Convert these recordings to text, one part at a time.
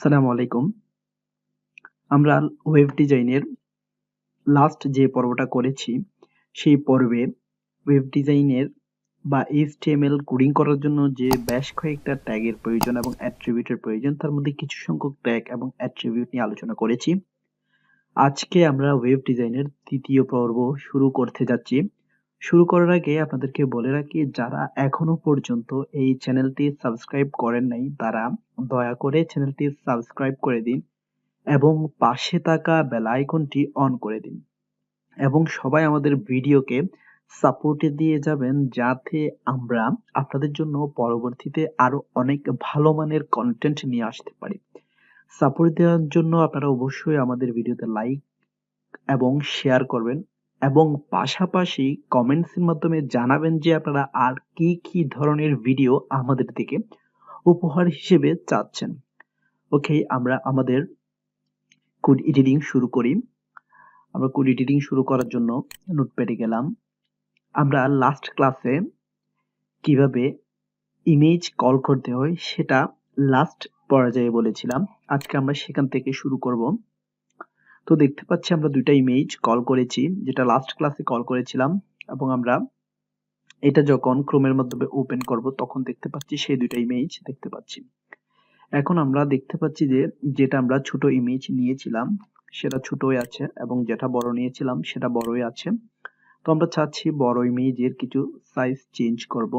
আসসালামু আলাইকুম। আমরা ওয়েব ডিজাইনের লাস্ট যে পর্বটা করেছি, সেই পর্বে ওয়েব ডিজাইনের বা এইচটিএমএল কোডিং করার জন্য যে বেশ কয়েকটা ট্যাগের প্রয়োজন এবং অ্যাট্রিবিউটের প্রয়োজন, তার মধ্যে কিছু সংখ্যক ট্যাগ এবং অ্যাট্রিবিউট নিয়ে আলোচনা করেছি। আজকে আমরা ওয়েব ডিজাইনের তৃতীয় পর্ব শুরু করতে যাচ্ছি। শুরু করার আগে আপনাদেরকে বলে রাখি, যারা এখনও পর্যন্ত এই চ্যানেলটি সাবস্ক্রাইব করেন নাই, তারা দয়া করে চ্যানেলটি সাবস্ক্রাইব করে দিন এবং পাশে থাকা বেল আইকনটি অন করে দিন এবং সবাই আমাদের ভিডিওকে সাপোর্টে দিয়ে যাবেন যাতে আমরা আপনাদের জন্য পরবর্তীতে আরও অনেক ভালো মানের কন্টেন্ট নিয়ে আসতে পারি। সাপোর্ট দেওয়ার জন্য আপনারা অবশ্যই আমাদের ভিডিওতে লাইক এবং শেয়ার করবেন। এবং পাশাপাশি কমেন্টসের মাধ্যমে জানাবেন যে আপনারা আর কি কি ধরনের ভিডিও আমাদের থেকে উপহার হিসেবে চাচ্ছেন। ওকে আমরা আমাদের কোড এডিটিং শুরু করি। আমরা কোড এডিটিং শুরু করার জন্য নোটপ্যাডে গেলাম। আমরা লাস্ট ক্লাসে কীভাবে ইমেজ কল করতে হয় সেটা লাস্ট পর্যায়ে বলেছিলাম। আজকে আমরা সেখান থেকে শুরু করব। তো দেখতে পাচ্ছি আমরা দুইটা ইমেজ কল করেছি, যেটা লাস্ট ক্লাসে কল করেছিলাম, এবং আমরা এটা যখন ক্রোমের মাধ্যমে ওপেন করব, তখন দেখতে পাচ্ছি সেই দুইটা ইমেজ দেখতে পাচ্ছি। এখন আমরা দেখতে পাচ্ছি যে, যেটা আমরা ছোট ইমেজ নিয়েছিলাম, সেটা ছোটই আছে, এবং যেটা বড় নিয়েছিলাম, সেটা বড়ই আছে। তো আমরা চাচ্ছি বড় ইমেজের কিছু সাইজ চেঞ্জ করব,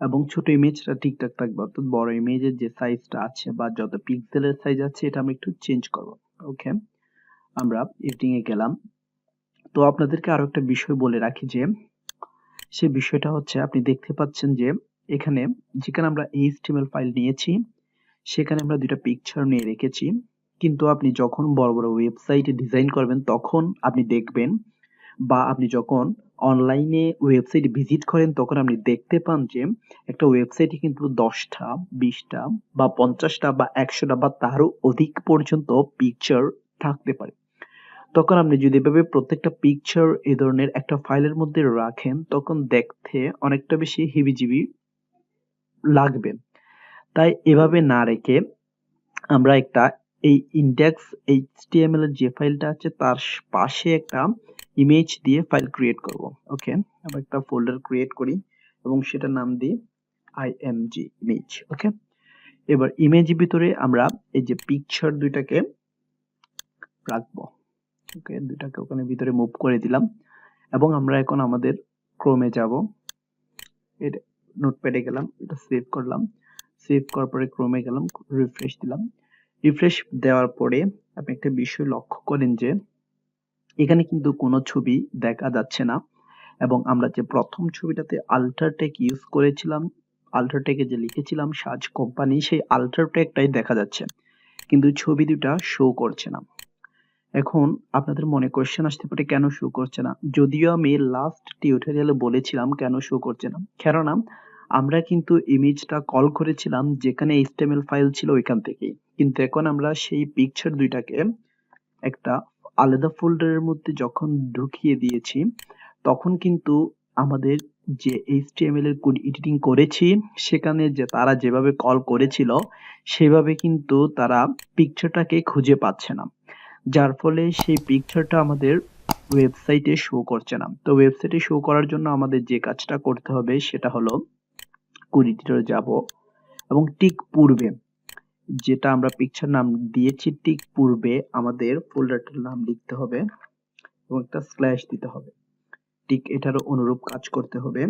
এবং ছোট ইমেজটা ঠিকঠাক থাকবে, অর্থাৎ বড় ইমেজের যে সাইজটা আছে, বা যত পিক্সেলের সাইজ আছে, এটা আমি একটু চেঞ্জ করব। ওকে আমরা এডিটিং এ গেলাম। তো আপনাদেরকে আরও একটা বিষয় বলে রাখি যে, সে বিষয়টা হচ্ছে আপনি দেখতে পাচ্ছেন যে, এখানে যেখানে আমরা এইচটিএমএল ফাইল নিয়েছি, সেখানে আমরা দুইটা পিকচার নিয়ে রেখেছি। কিন্তু আপনি যখন বড় বড় ওয়েবসাইটে ডিজাইন করবেন, তখন আপনি দেখবেন বা আপনি যখন অনলাইনে ওয়েবসাইট ভিজিট করেন, তখন আপনি দেখতে পান যে একটা ওয়েবসাইটে কিন্তু দশটা, বিশটা বা পঞ্চাশটা বা একশোটা বা তারও অধিক পর্যন্ত পিকচার থাকতে পারে। তখন আপনি যদি এভাবে প্রত্যেকটা পিকচার এ ধরনের একটা ফাইলের মধ্যে রাখেন, তখন দেখতে অনেকটা বেশি হিবিজিবি লাগবে। তাই এভাবে না রেখে আমরা একটা এই ইন্ডেক্স এইচটিএমএল এর যে ফাইলটা আছে, তার পাশে একটা ইমেজ দিয়ে ফাইল ক্রিয়েট করব ওকে আমরা একটা ফোল্ডার ক্রিয়েট করি এবং সেটার নাম দিই আইএমজি ইমেজ ওকে এবার ইমেজের ভিতরে আমরা এই যে পিকচার দুইটাকে রাখব ওকে দুইটাকে ওখানে ভিতরে মুভ করে দিলাম এবং আমরা এখন আমাদের ক্রোমে যাব। এটা নোটপ্যাডে গেলাম, এটা সেভ করলাম। সেভ করার পরে ক্রোমে গেলাম রিফ্রেশ দিলাম। রিফ্রেশ দেওয়ার পরে আপনি একটা বিষয় লক্ষ্য করেন যে এখানে কিন্তু কোনো ছবি দেখা যাচ্ছে না। এবং আমরা যে প্রথম ছবিটাতে আল্ট্রাটেক ইউজ করেছিলাম আল্ট্রাটেকে যে লিখেছিলাম সাজ কোম্পানি সেই আল্ট্রাটেকটাই দেখা যাচ্ছে। কিন্তু ছবি দুটা শো করছে না। এখন আপনাদের মনে কোয়েশ্চেন আসতে পারে, কেন শো করছে না? যদিও আমি লাস্ট টিউটোরিয়ালে বলেছিলাম কেন শো করছে না। কেননা, আমরা কিন্তু ইমেজটা কল করেছিলাম যেখানে এইচটিএমএল ফাইল ছিল ওইখান থেকেই। কিন্তু এখন আমরা সেই পিকচার দুইটাকে একটা আলাদা ফোল্ডারের মধ্যে যখন ঢুকিয়ে দিয়েছি, তখন কিন্তু আমাদের যে এইচটিএমএল এর কোড এডিটিং করেছি, সেখানে যে তারা যেভাবে কল করেছিল, সেভাবে কিন্তু তারা পিকচারটাকে খুঁজে পাচ্ছে না। যার ফলে সেই পিকচারটা আমাদের ওয়েবসাইটে শো করছে না। তো ওয়েবসাইটে শো করার জন্য আমাদের যে কাজটা করতে হবে, সেটা হলো কোড এডিটরে যাব এবং ঠিক পূর্বে যেটা আমরা পিকচার নাম দিয়েছি ঠিক পূর্বে আমাদের ফোল্ডারটার নাম লিখতে হবে এবং একটা স্ল্যাশ দিতে হবে। ঠিক এটারও অনুরূপ কাজ করতে হবে।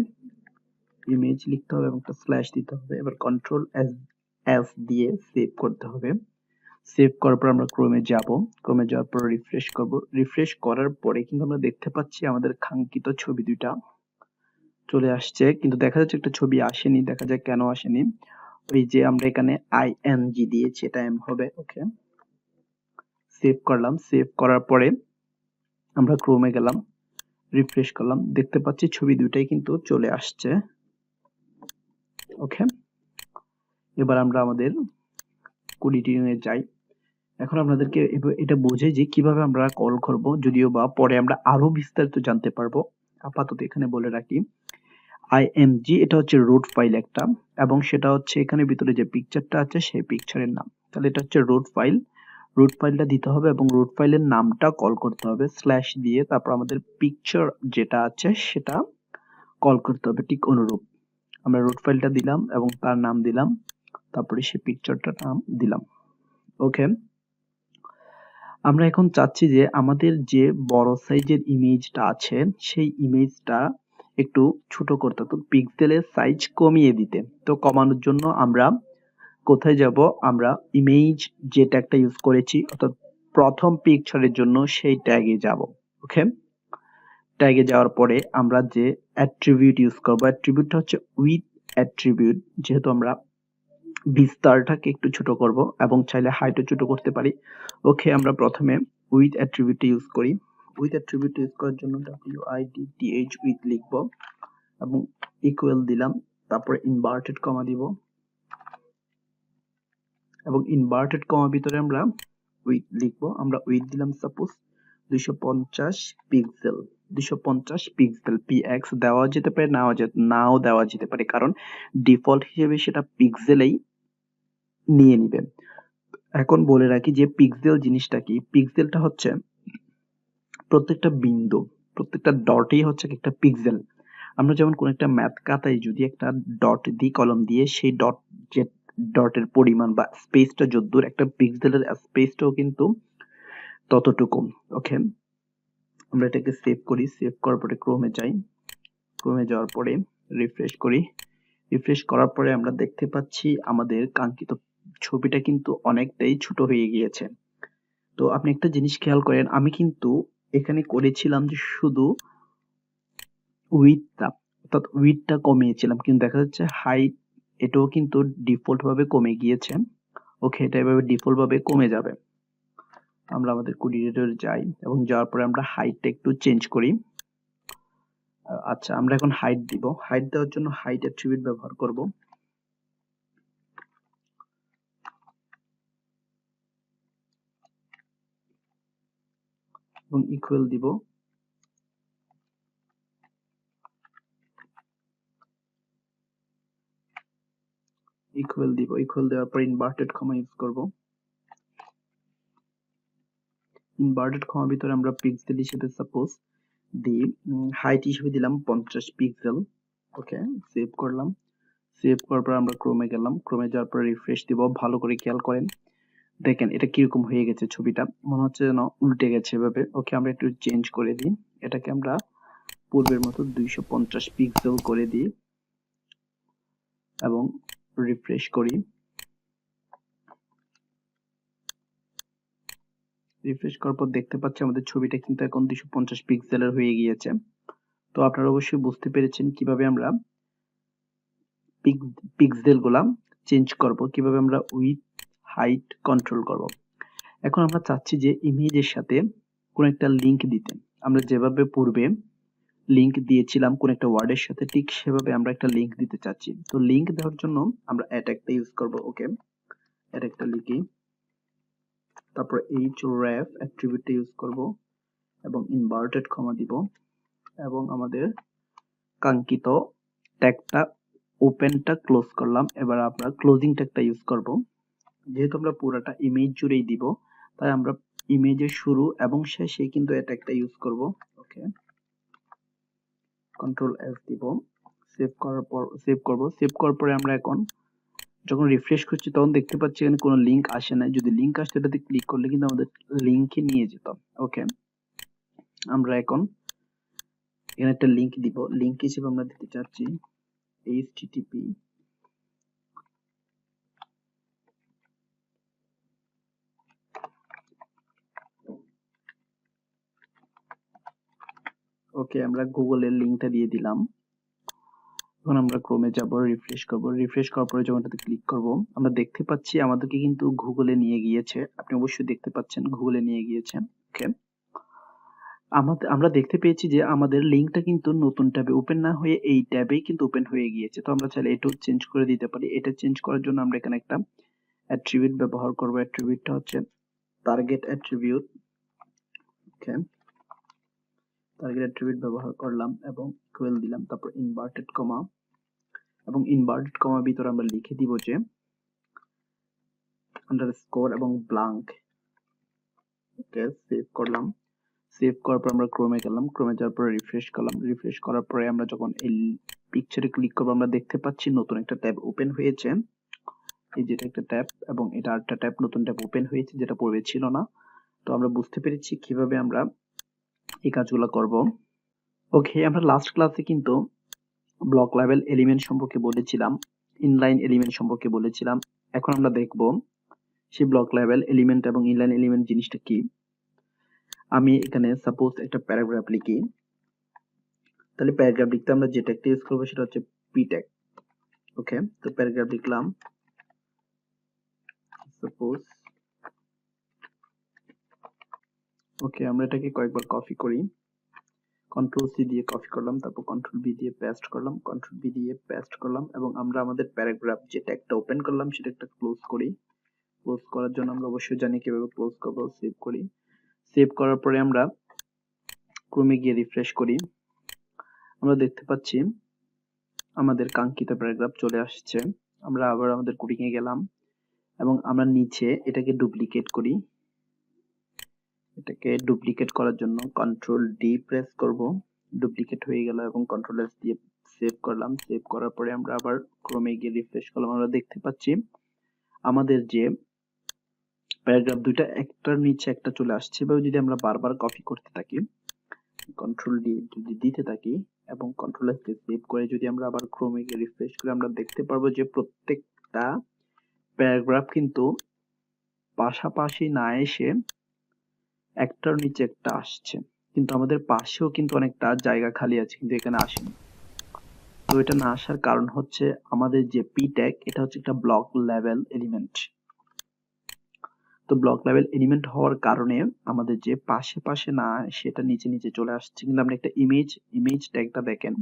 ইমেজ লিখতে হবে এবং একটা স্ল্যাশ দিতে হবে। এবার কন্ট্রোল এস এস দিয়ে সেভ করতে হবে। সেভ করার পর আমরা ক্রোমে যাব। ক্রোমে যাওয়ার পর রিফ্রেশ করব। রিফ্রেশ করার পরে কিন্তু আমরা দেখতে পাচ্ছি আমাদের কাঙ্ক্ষিত ছবি দুইটা চলে আসছে। কিন্তু দেখা যাচ্ছে একটা ছবি আসেনি, দেখা যায় কেন আসেনি। ওই যে আমরা এখানে আইএনজি দিয়েছি, এটা এম হবে ওকে সেভ করলাম সেভ করার পরে আমরা ক্রোমে গেলাম রিফ্রেশ করলাম, দেখতে পাচ্ছি ছবি দুইটাই কিন্তু চলে আসছে ওকে এবার আমরা আমাদের কোডিটিং এ যাই। এখন আপনাদেরকে এটা বোঝে যে কীভাবে আমরা কল করব, যদিও বা পরে আমরা আরও বিস্তারিত জানতে পারব। আপাতত এখানে বলে রাখি আইএমজি এটা হচ্ছে রুট ফাইল একটা, এবং সেটা হচ্ছে এখানে ভিতরে যে পিকচারটা আছে সেই পিকচারের নাম। তাহলে এটা হচ্ছে রুট ফাইল। রুট ফাইলটা দিতে হবে এবং রুট ফাইলের নামটা কল করতে হবে স্ল্যাশ দিয়ে তারপর আমাদের পিকচার যেটা আছে সেটা কল করতে হবে, ঠিক অনুরূপ। আমরা রুট ফাইলটা দিলাম এবং তার নাম দিলাম, তারপরে সেই পিকচারটার নাম দিলাম। ওকে আমরা এখন চাচ্ছি যে আমাদের যে বড় সাইজের ইমেজটা আছে, সেই ইমেজটা একটু ছোট করতে। তো পিক্সেলের সাইজ কমিয়ে দিতে। তো কমানোর জন্য আমরা কোথায় যাব? আমরা ইমেজ যে ট্যাগটা ইউজ করেছি, অর্থাৎ প্রথম পিকচারের জন্য সেই ট্যাগে যাব। ওকে ট্যাগে যাওয়ার পরে আমরা যে অ্যাট্রিবিউট ইউজ করব অ্যাট্রিবিউটটা হচ্ছে উইথ অ্যাট্রিবিউট যেহেতু আমরা বিস্তারটাকে একটু ছোট করব এবং চাইলে হাইটও ছোট করতে পারি। ওকে আমরা প্রথমে উইথ অ্যাট্রিবিউট ইউজ করি। উইথ অ্যাট্রিবিউট ইউজ করার জন্য W I D T H with লিখব এবং ইকুয়াল দিলাম, তারপরে ইনভার্টেড কমা দিব। এবং ইনভার্টেড কমা ভিতরে আমরা উইথ লিখব, আমরা উইথ দিলাম সাপোজ দুইশো পঞ্চাশ পিক্সেল দুইশো পঞ্চাশ পিক্সেল পিএক্স দেওয়া যেতে পারে, নাও নাও দেওয়া যেতে পারে, কারণ ডিফল্ট হিসেবে সেটা পিক্সেলেই নিয়ে নিবে। এখন বলে রাখি যে পিক্সেল জিনিসটা কি? পিক্সেলটা হচ্ছে প্রত্যেকটা বিন্দু, প্রত্যেকটা ডটই হচ্ছে একটা পিক্সেল আমরা যেমন কোন একটা ম্যাথ খাতায় যদি একটা ডট দিই কলম দিয়ে, সেই ডট যে ডটের পরিমাণ বা স্পেসটা যদ্দূর, একটা পিক্সেলের স্পেসটাও কিন্তু ততটুকু ওকে আমরা এটাকে সেভ করি সেভ করার পরে ক্রোমে যাই। ক্রোমে যাওয়ার পরে রিফ্রেশ করি। রিফ্রেশ করার পরে আমরা দেখতে পাচ্ছি আমাদের কাঙ্ক্ষিত ছবিটা কিন্তু অনেকটাই ছোট হয়ে গিয়েছে। তো আপনি একটা জিনিস খেয়াল করেন, আমি কিন্তু এখানে করেছিলাম যে শুধু উইথটা অর্থাৎ উইথটা কমিয়েছিলাম। কিন্তু দেখা যাচ্ছে হাইট এটাও কিন্তু ডিফল্ট ভাবে কমে গিয়েছে। ওকে এটা এভাবে ডিফল্ট ভাবে কমে যাবে। আমরা আমাদের কোডিনেটর যাই এবং যাওয়ার পরে আমরা হাইটটা একটু চেঞ্জ করি। আচ্ছা আমরা এখন হাইট দিব। হাইট দেওয়ার জন্য হাইট অ্যাট্রিবিউট ব্যবহার করব। এবং ইকুয়াল দিব। ইকুয়াল দিব। ইকুয়াল দেওয়ার পর ইনভার্টেড কমা ইউজ করব। ইনভার্টেড কমা ভিতরে আমরা পিক্সেল হিসেবে সাপোজ দিই হাইট হিসেবে দিলাম পঞ্চাশ পিক্সেল ওকে সেভ করলাম। সেভ করার পর আমরা ক্রোমে গেলাম। ক্রোমে যাওয়ার পর রিফ্রেশ দিব। ভালো করে খেয়াল করেন। দেখেন এটা কীরকম হয়ে গেছে ছবিটা। মনে হচ্ছে যেন উল্টে গেছে এভাবে। ওকে, আমরা একটু চেঞ্জ করে দিই। এটাকে আমরা পূর্বের মতো দুইশো পঞ্চাশ পিক্সেল করে দিই এবং রিফ্রেশ করি। রিফ্রেশ করার পর দেখতে পাচ্ছি আমাদের ছবিটা কিন্তু এখন দুইশো পঞ্চাশ পিক্সেলের হয়ে গিয়েছে। তো আপনারা অবশ্যই বুঝতে পেরেছেন কীভাবে আমরা পিক্সেলগুলা চেঞ্জ করব, কীভাবে আমরা উইথ হাইট কন্ট্রোল করব। এখন আমরা চাচ্ছি যে ইমেজের সাথে কোন একটা লিংক দিতে। আমরা যেভাবে পূর্বে লিংক দিয়েছিলাম কোন একটা ওয়ার্ডের সাথে, ঠিক সেভাবে আমরা একটা লিংক দিতে চাচ্ছি। তো লিংক দেওয়ার জন্য আমরা অ্যাট একটা ইউজ করব ওকে অ্যাট একটা লিখি তারপর এইচ রেফ অ্যাট্রিবিউটটা ইউজ করব এবং ইনভার্টেড কমা দিব এবং আমাদের কাঙ্ক্ষিত ট্যাগটা ওপেনটা ক্লোজ করলাম। এবার আমরা ক্লোজিং ট্যাগটা ইউজ করব। যেহেতু আমরা পুরোটা ইমেজ জুড়েই দিব, তাই আমরা ইমেজের শুরু এবং শেষে কিন্তু এটা একটা ইউজ করব ওকে কন্ট্রোল এস দিব সেভ করার পর সেভ করব সেভ করার পরে আমরা এখন যখন রিফ্রেশ করছি তখন দেখতে পাচ্ছি এখানে কোনো লিংক আসে না যদি লিংক আসতো এটাতে ক্লিক করলে কিন্তু আমাদের লিংকে নিয়ে যেত ওকে আমরা এখন এখানে একটা লিঙ্ক দিব লিঙ্ক হিসেবে আমরা দিতে চাচ্ছি, http ওকে আমরা গুগলের লিংকটা দিয়ে দিলাম। এখন আমরা ক্রোমে যাব, রিফ্রেশ করব। রিফ্রেশ করার পরে যখন এটাতে ক্লিক করব, আমরা দেখতে পাচ্ছি আমাদেরকে কিন্তু গুগলে নিয়ে গিয়েছে। আপনি অবশ্যই দেখতে পাচ্ছেন, গুগলে নিয়ে গিয়েছে। ওকে। আমাদের, আমরা দেখতে পেয়েছি যে আমাদের লিংকটা কিন্তু নতুন ট্যাবে ওপেন না হয়ে এই ট্যাবেই কিন্তু ওপেন হয়ে গিয়েছে। তো আমরা চাইলে এটাও চেঞ্জ করে দিতে পারি। এটা চেঞ্জ করার জন্য আমরা এখানে একটা অ্যাট্রিবিউট ব্যবহার করব। অ্যাট্রিবিউটটা হচ্ছে target attribute okay. Target attribute ব্যবহার করলাম এবং ইকুয়াল দিলাম, তারপর ইনভার্টেড কমা এবং ইনভার্টেড কমা ভিতরে আমরা লিখে দিব যে আন্ডারস্কোর এবং ব্লাঙ্ক ওকে সেভ করলাম। সেভ করার পর আমরা ক্রোমে গেলাম। ক্রোমে যাওয়ার পরে রিফ্রেশ করলাম। রিফ্রেশ করার পরে আমরা যখন এই পিকচারে ক্লিক করব, আমরা দেখতে পাচ্ছি নতুন একটা ট্যাব ওপেন হয়েছে। এই যেটা একটা ট্যাব এবং এটা আরেকটা ট্যাব, নতুন ট্যাব ওপেন হয়েছে, যেটা পূর্বে ছিল না। তো আমরা বুঝতে পেরেছি কীভাবে আমরা এই কাজগুলো করব। ওকে আমরা লাস্ট ক্লাসে কিন্তু ব্লক লেভেল এলিমেন্ট সম্পর্কে বলেছিলাম ইনলাইন এলিমেন্ট সম্পর্কে বলেছিলাম। এখন আমরা দেখব সেই ব্লক লেভেল এলিমেন্ট এবং ইনলাইন এলিমেন্ট জিনিসটা কি। আমি এখানে সাপোজ একটা প্যারাগ্রাফ লিখি। তাহলে প্যারাগ্রাফ লিখতে আমরা যে ট্যাগটা ইউজ করব সেটা হচ্ছে পি ট্যাগ ওকে তো প্যারাগ্রাফ লিখলাম। সাপোজ ওকে আমরা এটাকে কয়েকবার কপি করি। কন্ট্রোল সি দিয়ে কপি করলাম, তারপর কন্ট্রোল বি দিয়ে পেস্ট করলাম। কন্ট্রোল বি দিয়ে পেস্ট করলাম এবং আমরা আমাদের প্যারাগ্রাফ যে ট্যাগটা ওপেন করলাম, সেটা একটা ক্লোজ করি। ক্লোজ করার জন্য আমরা অবশ্যই জানি কীভাবে ক্লোজ করব সেভ করি। সেভ করার পরে আমরা ক্রমে গিয়ে রিফ্রেশ করি। আমরা দেখতে পাচ্ছি আমাদের কাঙ্ক্ষিত প্যারাগ্রাফ চলে আসছে। আমরা আবার আমাদের এ গেলাম এবং আমরা নিচে এটাকে ডুপ্লিকেট করি। এটাকে ডুপ্লিকেট করার জন্য কন্ট্রোল ডি প্রেস করব। ডুপ্লিকেট হয়ে গেল এবং কন্ট্রোল এস দিয়ে সেভ করলাম। সেভ করার পরে আমরা আবার ক্রমে গিয়ে রিফ্রেশ করলাম। আমরা দেখতে পাচ্ছি আমাদের যে প্যারাগ্রাফ দুইটা একটার নিচে একটা চলে আসছে এভাবে যদি আমরা বারবার কপি করতে থাকি কন্ট্রোল ডি যদি দিতে থাকি এবং কন্ট্রোল এস দিয়ে সেভ করে যদি আমরা আবার ক্রমে গিয়ে রিফ্রেশ করে আমরা দেখতে পারব যে প্রত্যেকটা প্যারাগ্রাফ কিন্তু পাশাপাশি না এসে একটার নিচে একটা আসছে। কিন্তু আমাদের পাশেও কিন্তু অনেকটা জায়গা খালি আছে, কিন্তু এখানে আসেনি। তো এটা না আসার কারণ হচ্ছে আমাদের যে পি ট্যাগ এটা হচ্ছে একটা ব্লক লেভেল এলিমেন্ট তো ব্লক লেভেল এলিমেন্ট হওয়ার কারণে আমাদের যে পাশে পাশে না সেটা নিচে নিচে চলে আসছে। কিন্তু আমরা একটা ইমেজ ইমেজ ট্যাগটা দেখেন।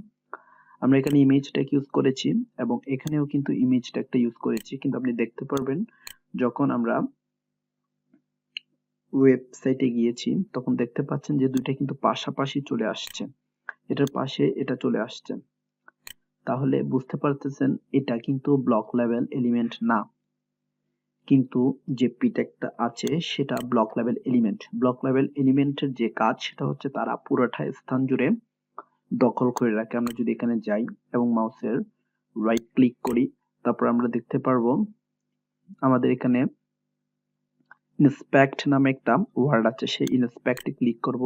আমরা এখানে ইমেজ ট্যাগ ইউজ করেছি এবং এখানেও কিন্তু ইমেজ ট্যাগটা ইউজ করেছি। কিন্তু আপনি দেখতে পারবেন যখন আমরা ওয়েবসাইটে গিয়েছি, তখন দেখতে পাচ্ছেন যে দুইটা কিন্তু পাশাপাশি চলে আসছে। এটার পাশে এটা চলে আসছে। তাহলে বুঝতে পারতেছেন, এটা কিন্তু ব্লক লেভেল এলিমেন্ট না। কিন্তু যে পিটেকটা আছে, সেটা block level element block level এলিমেন্টের যে কাজ, সেটা হচ্ছে তারা পুরোটা স্থান জুড়ে দখল করে রাখে। আমরা যদি এখানে যাই এবং মাউসের রাইট ক্লিক করি, তারপর আমরা দেখতে পারব, আমাদের এখানে ইন্সপেক্ট নামে একটা ওয়ার্ড আছে, সেই ইন্সপেক্টে ক্লিক করব।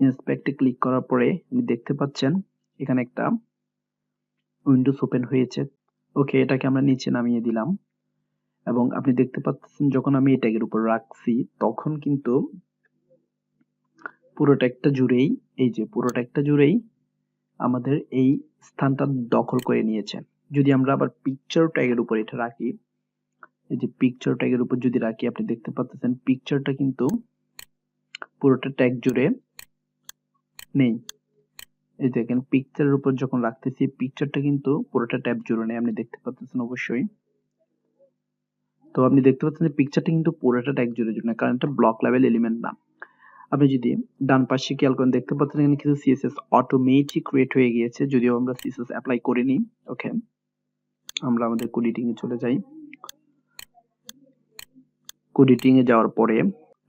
ইন্সপেক্টে ক্লিক করার পরে আপনি দেখতে পাচ্ছেন, এখানে একটা উইন্ডোজ ওপেন হয়েছে। ওকে এটাকে আমরা নিচে নামিয়ে দিলাম। এবং আপনি দেখতে পাচ্ছেন, যখন আমি এই ট্যাগের উপর রাখছি, তখন কিন্তু পুরো ট্যাগটা জুড়েই, এই যে পুরো ট্যাগটা জুড়েই আমাদের এই স্থানটা দখল করে নিয়েছে। যদি আমরা আবার পিকচার ট্যাগের উপর এটা রাখি এই যে পিকচার ট্যাগের উপর যদি রাখি, আপনি দেখতে পাচ্ছেন পিকচারটা কিন্তু পুরোটা ট্যাগ জুড়ে নেই। এই দেখেন পিকচারের উপর যখন রাখতেছি পিকচারটা কিন্তু পুরোটা ট্যাব জুড়ে নেই, আপনি দেখতে পাচ্ছেন অবশ্যই। তো আপনি দেখতে পাচ্ছেন যে পিকচারটা কিন্তু পুরোটা ট্যাগ জুড়ে জুড়ে কারণ এটা ব্লক লেভেল এলিমেন্ট না। আপনি যদি ডান পাশে খেয়াল করেন, দেখতে পাচ্ছেন এখানে কিছু সিএসএস অটোমেটিক ক্রিয়েট হয়ে গিয়েছে, যদিও আমরা সিএসএস অ্যাপ্লাই করিনি ওকে আমরা আমাদের কোড এ চলে যাই। কোড এ যাওয়ার পরে,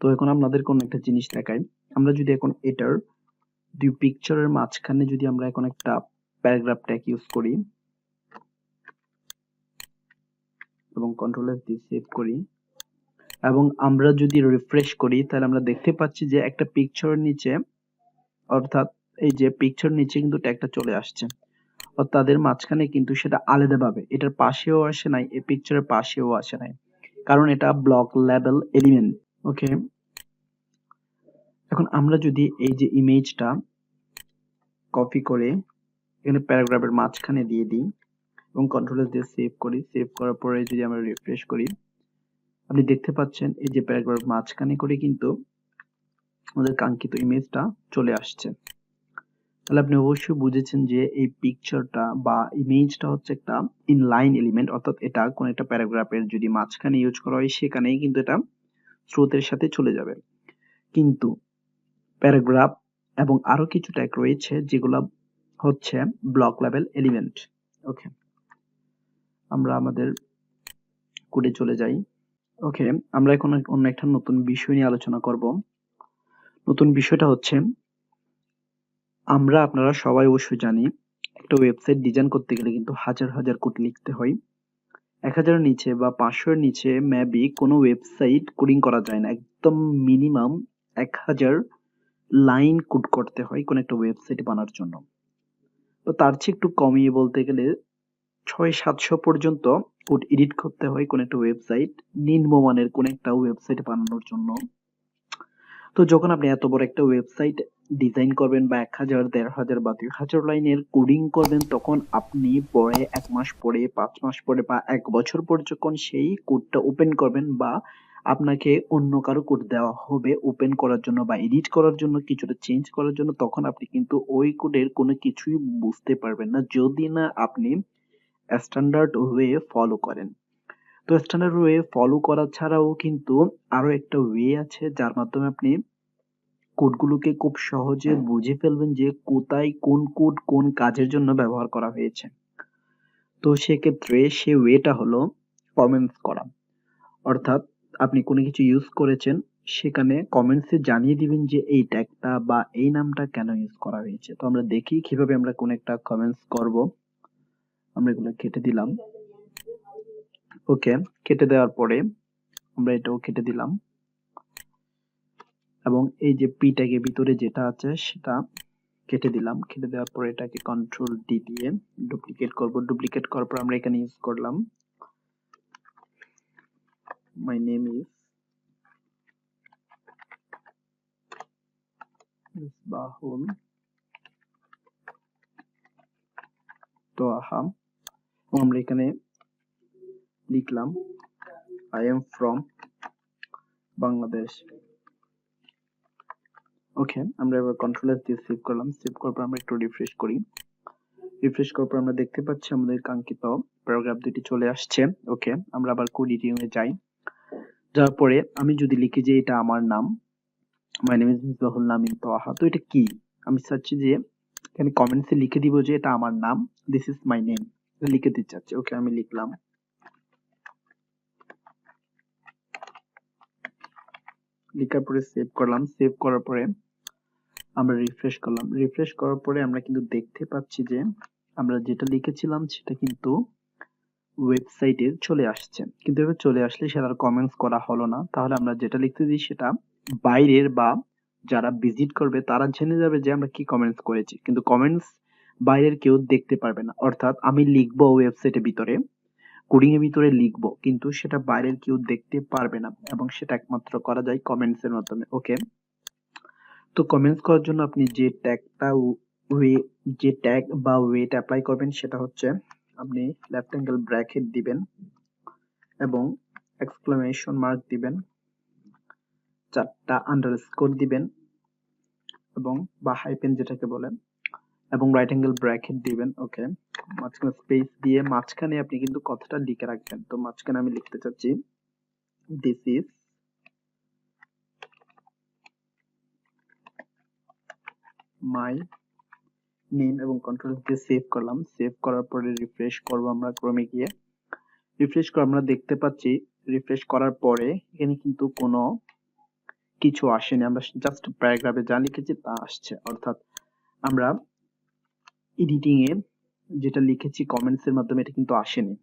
তো এখন আপনাদের কোন একটা জিনিস দেখাই। আমরা যদি এখন এটার দুই পিকচারের মাঝখানে যদি আমরা এখন একটা প্যারাগ্রাফ ট্যাগ ইউজ করি, এবং কন্ট্রোল এস দিয়ে সেভ করি, এবং আমরা যদি রিফ্রেশ করি, তাহলে আমরা দেখতে পাচ্ছি যে একটা পিকচারের নিচে, অর্থাৎ এই যে পিকচার নিচে কিন্তু ট্যাগটা চলে আসছে। তাদের মাঝখানে কিন্তু সেটা আলাদাভাবে, এটার পাশেও আসে নাই, এই পিকচারের পাশেও আসে নাই। কারণ এটা ব্লক লেভেল এলিমেন্ট ওকে এখন আমরা যদি এই যে ইমেজটা কপি করে এখানে প্যারাগ্রাফের মাঝখানে দিয়ে দিই এবং কন্ট্রোল দিয়ে সেভ করি সেভ করার পরে যদি আমরা রিফ্রেশ করি, আপনি দেখতে পাচ্ছেন এই যে প্যারাগ্রাফ মাঝখানে করে কিন্তু আমাদের কাঙ্ক্ষিত ইমেজটা চলে আসছে। তাহলে আপনি অবশ্যই বুঝেছেন যে এই পিকচারটা বা ইমেজটা হচ্ছে একটা ইনলাইন এলিমেন্ট অর্থাৎ এটা কোন একটা প্যারাগ্রাফের যদি মাঝখানে ইউজ করা হয়, সেখানেই কিন্তু এটা স্রোতের সাথে চলে যাবে। কিন্তু প্যারাগ্রাফ এবং আরও কিছু ট্যাগ রয়েছে যেগুলা হচ্ছে ব্লক লেভেল এলিমেন্ট ওকে আমরা আমাদের কোডে চলে যাই ওকে আমরা এখন অন্য একটা নতুন বিষয় নিয়ে আলোচনা করব। নতুন বিষয়টা হচ্ছে আমরা আপনারা সবাই অবশ্যই জানি, একটা ওয়েবসাইট ডিজাইন করতে গেলে কিন্তু হাজার হাজার কোড লিখতে হয়। এক হাজারের নিচে বা পাঁচশোর নিচে ম্যাবি কোনো ওয়েবসাইট কোডিং করা যায় না। একদম মিনিমাম এক হাজার লাইন কোড করতে হয় কোনো একটা ওয়েবসাইট বানার জন্য। তো তার চেয়ে একটু কমিয়ে বলতে গেলে ছয় সাতশো পর্যন্ত কোড এডিট করতে হয় কোনো একটা ওয়েবসাইট নিম্নমানের কোনো একটা ওয়েবসাইট বানানোর জন্য। তো যখন আপনি এত বড় একটা ওয়েবসাইট ডিজাইন করবেন বা এক হাজার, দেড় হাজার বা দুই হাজার লাইনের কোডিং করবেন, তখন আপনি পরে এক মাস পরে, পাঁচ মাস পরে বা এক বছর পর যখন সেই কোডটা ওপেন করবেন বা আপনাকে অন্য কারও কোড দেওয়া হবে ওপেন করার জন্য বা এডিট করার জন্য, কিছুটা চেঞ্জ করার জন্য, তখন আপনি কিন্তু ওই কোডের কোনো কিছুই বুঝতে পারবেন না যদি না আপনি স্ট্যান্ডার্ড ওয়ে ফলো করেন। তো স্ট্যান্ডার্ড ওয়ে ফলো করা ছাড়াও কিন্তু আরও একটা ওয়ে আছে, যার মাধ্যমে আপনি কোডগুলোকে খুব সহজে বুঝে ফেলবেন যে কোথায় কোন কোড কোন কাজের জন্য ব্যবহার করা হয়েছে। তো সেক্ষেত্রে সে ওয়েটা হলো কমেন্টস করা। অর্থাৎ আপনি কোনো কিছু ইউজ করেছেন, সেখানে কমেন্টসে জানিয়ে দিবেন যে এই ট্যাগটা বা এই নামটা কেন ইউজ করা হয়েছে। তো আমরা দেখি কীভাবে আমরা কোন একটা কমেন্টস করব। আমরা এগুলো কেটে দিলাম। ওকে, কেটে দেওয়ার পরে আমরা এটাও কেটে দিলাম। এবং এই যে পি ট্যাগের ভিতরে যেটা আছে সেটা কেটে দিলাম। কেটে দেওয়ার পরে এটাকে কন্ট্রোল ডি দিয়ে ডুপ্লিকেট করব। ডুপ্লিকেট করার পর আমরা এখানে ইউজ করলাম। মাই নেম ইজ বাহুল তো আহা আমরা এখানে লিখলাম I am from Bangladesh okay আমরা এবার কন্ট্রোল এস দিয়ে সেভ করলাম। সেভ করার পর আমরা একটু রিফ্রেশ করি। রিফ্রেশ করার পর আমরা দেখতে পাচ্ছি আমাদের কাঙ্ক্ষিত প্যারাগ্রাফ দুটি চলে আসছে। ওকে আমরা আবার কোড এ যাই। যাওয়ার পরে আমি যদি লিখি যে এটা আমার নাম my name is Misbahul Namin Toha তো এটা কি? আমি চাচ্ছি যে এখানে কমেন্টসে লিখে দিব যে এটা আমার নাম দিস ইজ মাই নেম লিখে দিতে চাচ্ছি। ওকে আমি লিখলাম। লিখার পরে সেভ করলাম। সেভ করার পরে আমরা রিফ্রেশ করলাম। রিফ্রেশ করার পরে আমরা কিন্তু দেখতে পাচ্ছি যে আমরা যেটা লিখেছিলাম সেটা কিন্তু ওয়েবসাইটে চলে আসছে। কিন্তু এবার চলে আসলে সেটার কমেন্টস করা হলো না। তাহলে আমরা যেটা লিখতে দিই সেটা বাইরের বা যারা ভিজিট করবে তারা জেনে যাবে যে আমরা কি কমেন্টস করেছি। কিন্তু কমেন্টস বাইরের কেউ দেখতে পারবে না। অর্থাৎ আমি লিখব ওয়েবসাইটের ভিতরে কোডিং এর ভিতরে লিখব, কিন্তু সেটা বাইরের কেউ দেখতে পারবে না। এবং সেটা একমাত্র করা যায় কমেন্টস এর মাধ্যমে ওকে তো কমেন্টস করার জন্য আপনি যে ট্যাগটা ওয়ে যে ট্যাগ বা ওয়েট অ্যাপ্লাই করবেন সেটা হচ্ছে আপনি লেফট অ্যাঙ্গেল ব্র্যাকেট দিবেন এবং এক্সক্লামেশন মার্ক দিবেন। চারটা আন্ডারস্কোর দিবেন এবং বা হাইপেন যেটাকে বলেন এবং রাইট অ্যাঙ্গেল ব্র্যাকেট দিবেন ওকে মাঝখানে স্পেস দিয়ে মাঝখানে আপনি কিন্তু কথাটা লিখে রাখবেন। তো মাঝখানে আমি লিখতে চাচ্ছি দিস ইজ মাই নেম এবং কন্ট্রোল দিয়ে সেভ করলাম। সেভ করার পরে রিফ্রেশ করব আমরা ক্রমে গিয়ে। রিফ্রেশ করে আমরা দেখতে পাচ্ছি রিফ্রেশ করার পরে এখানে কিন্তু কোনো কিছু আসেনি। আমরা জাস্ট প্যারাগ্রাফে যা লিখেছি তা আসছে। অর্থাৎ আমরা এডিটিং এ যেটা লিখেছি কমেন্টস এর মাধ্যমে এটা কিন্তু আসেনি।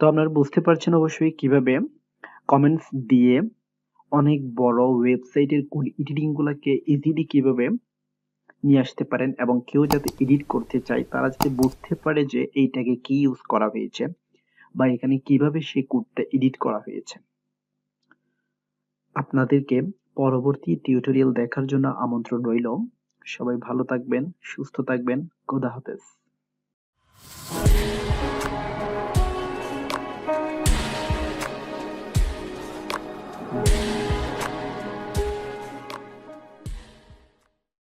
তো আপনারা বুঝতে পারছেন অবশ্যই কীভাবে কমেন্টস দিয়ে অনেক বড় ওয়েবসাইটের এডিটিং গুলাকে ইজিলি কীভাবে নিয়ে আসতে পারেন এবং কেউ যাতে এডিট করতে চায়, তারা যাতে বুঝতে পারে যে এইটাকে কি ইউজ করা হয়েছে বা এখানে কীভাবে সেই কোডটা এডিট করা হয়েছে। আপনাদেরকে পরবর্তী টিউটোরিয়াল দেখার জন্য আমন্ত্রণ রইল। সবাই ভালো থাকবেন, সুস্থ থাকবেন, খোদা হাফেজ।